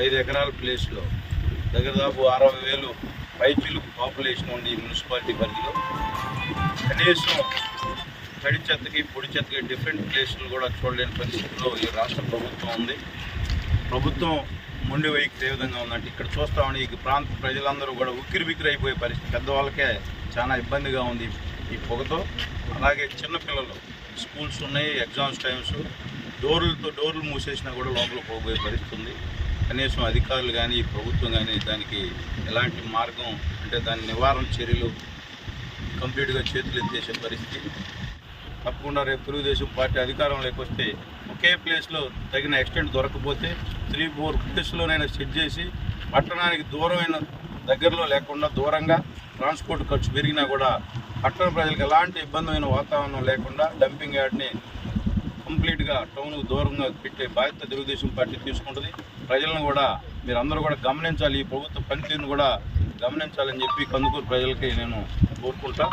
ఐదు ఎకరాల ప్లేస్లో దగ్గర దాపు అరవై వేలు పైచీలు పాపులేషన్ ఉంది ఈ మున్సిపాలిటీ పరిధిలో. కనీసం తడి చెత్తకి పొడి చెత్తకి డిఫరెంట్ ప్లేసులు కూడా చూడలేని పరిస్థితిలో ఈ రాష్ట్ర ప్రభుత్వం ఉంది. ప్రభుత్వం మొండి వైఖరి ఏ విధంగా ఉందంటే ఇక్కడ చూస్తామని ఈ ప్రాంత ప్రజలందరూ కూడా ఉక్కిరి బిక్కిరి అయిపోయే పరిస్థితి. పెద్దవాళ్ళకే చాలా ఇబ్బందిగా ఉంది ఈ పొగతో. అలాగే చిన్నపిల్లలు స్కూల్స్ ఉన్నాయి ఎగ్జామ్స్ టైమ్స్ డోర్లతో డోర్లు మూసేసినా కూడా లోపల పోబోయే పరిస్థితి ఉంది. కనీసం అధికారులు కానీ ఈ ప్రభుత్వం కానీ దానికి ఎలాంటి మార్గం అంటే దాని నివారణ చర్యలు కంప్లీట్గా చేతులు ఎత్తేసే పరిస్థితి. తప్పకుండా రేపు తెలుగుదేశం పార్టీ అధికారంలోకి వస్తే ఒకే ప్లేస్లో తగిన ఎక్స్టెంట్ దొరకపోతే త్రీ ఫోర్ ప్లేస్లోనైనా సెట్ చేసి పట్టణానికి దూరమైన దగ్గరలో లేకుండా దూరంగా ట్రాన్స్పోర్ట్ ఖర్చు పెరిగినా కూడా పట్టణ ప్రజలకు ఎలాంటి ఇబ్బందిమైన వాతావరణం లేకుండా డంపింగ్ యార్డ్ని కంప్లీట్గా టౌన్కు దూరంగా పెట్టే బాధ్యత తెలుగుదేశం పార్టీ తీసుకుంటుంది. ప్రజలను కూడా మీరు అందరూ కూడా గమనించాలి. ఈ ప్రభుత్వ పనితీరును కూడా గమనించాలని చెప్పి కందుకూరు ప్రజలకి నేను కోరుకుంటా.